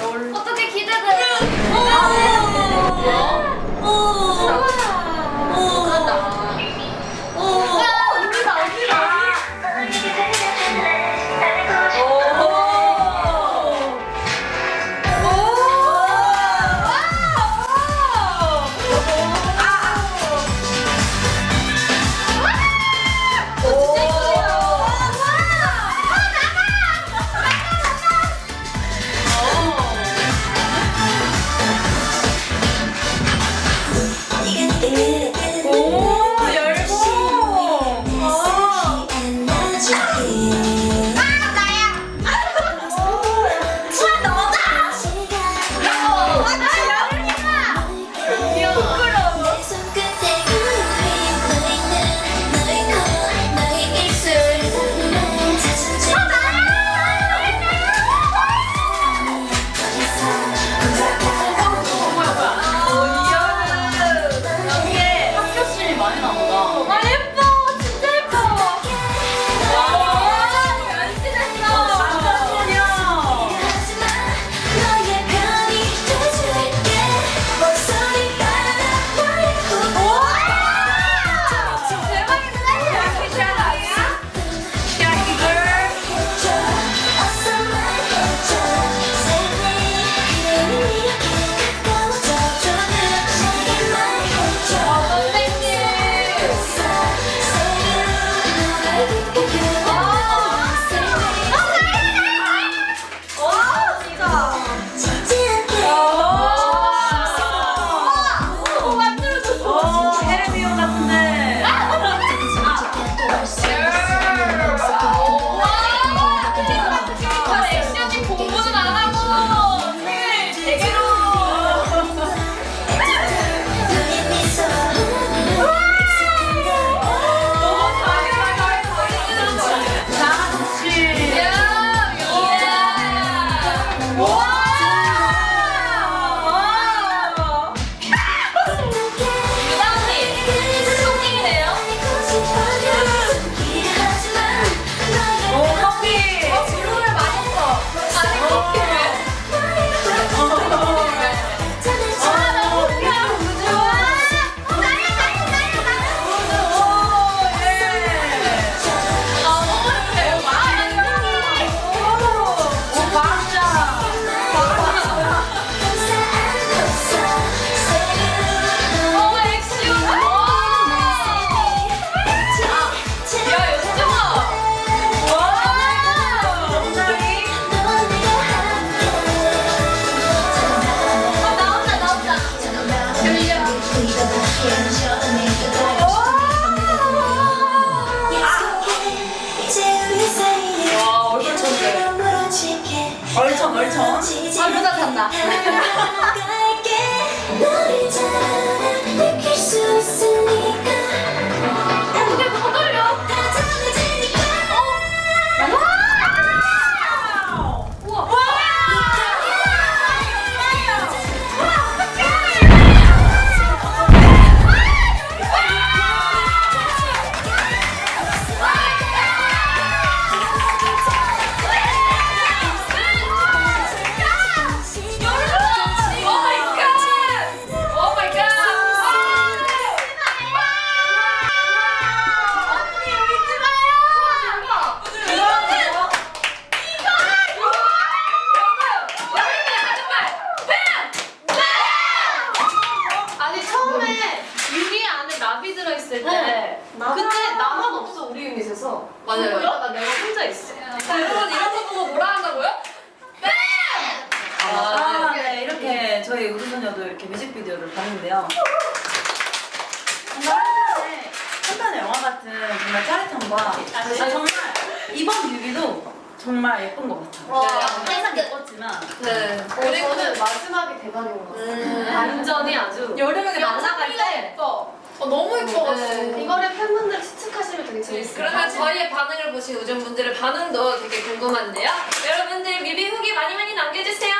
롤. 어떻게 얼청 얼청. 바르다 있을 때 그때 나만 없어 우리 유닛에서 맞아요. 그러다가 내가 혼자 있어 자, 여러분 이런 거 보고 뭐라 한다고요? 아, 네, 이렇게 저희 우주소녀도 이렇게 뮤직비디오를 봤는데요. 정말 한 편의, 한 편의 영화 같은 정말 짜릿함과 아, 정말 이번 뮤비도 정말 예쁜 것 같아요. 와. 항상 예뻤지만 네. 그리고 저는 마지막에 대박인 것 같아 음. 완전히 아주 여름에 날아갈 때 예뻐. 어, 너무 예뻐가지고. 이거를 팬분들 시측하시면 되게 재밌을 것 그러면 같아요 저희의 반응을 보신 우준분들의 반응도 되게 궁금한데요. 여러분들 뮤비 후기 많이 많이 남겨주세요.